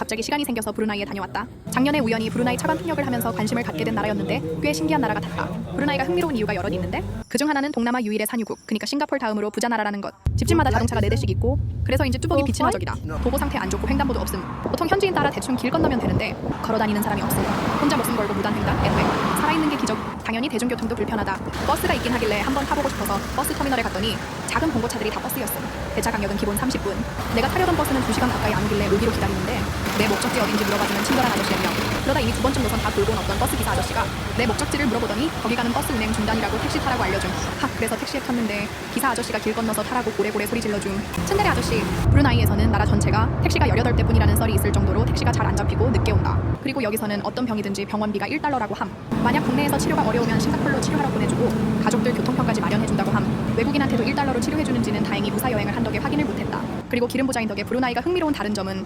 갑자기 시간이 생겨서 브루나이에 다녀왔다. 작년에 우연히 브루나이 차관 통역을 하면서 관심을 갖게 된 나라였는데 꽤 신기한 나라 같았다. 브루나이가 흥미로운 이유가 여럿 있는데 그중 하나는 동남아 유일의 산유국, 그러니까 싱가폴 다음으로 부자 나라라는 것. 집집마다 자동차가 4대씩 있고 그래서인지 뚜벅이 비치는 적이다. 도보 상태 안 좋고 횡단보도 없음. 보통 현지인 따라 대충 길 건너면 되는데 걸어 다니는 사람이 없음. 혼자 목숨 걸고 무단 횡단, 애회. 살아있는 게 기적. 당연히 대중교통도 불편하다. 버스가 있긴 하길래 한번 타보고 싶어서 버스 터미널에 갔더니 작은 봉고차들이 다 버스였음. 대차 간격은 기본 30분. 내가 타려던 버스는 2시간 가까이 안 오길래 오기로 기다리는데 내 목적지 어딘지 물어봐주는 친절한 아저씨 한 명. 그러다 이미 두 번쯤 노선 다 돌고 온 어떤 버스 기사 아저씨가 내 목적지를 물어보더니 거기 가는 버스 운행 중단이라고 택시 타라고 알려줌. 하 그래서 택시에 탔는데 기사 아저씨가 길 건너서 타라고 고래고래 소리 질러줌. 츤데레 아저씨 브루나이에서는 나라 전체가 택시가 18대뿐이라는 썰이 있을 정도로 택시가 잘 안 잡히고 늦게 온다. 그리고 여기서는 어떤 병이든지 병원비가 1달러라고 함. 만약 국내에서 치료가 어려우면 싱가폴로 치료하러 보내주고 가족들 교통편까지 마련해준다고 함. 외국인한테도 1달러로 치료해주는지는 다행히 무사 여행을 한 덕에 확인을 못했다. 그리고 기름 부자인 덕에 브루나이가 흥미로운 다른 점은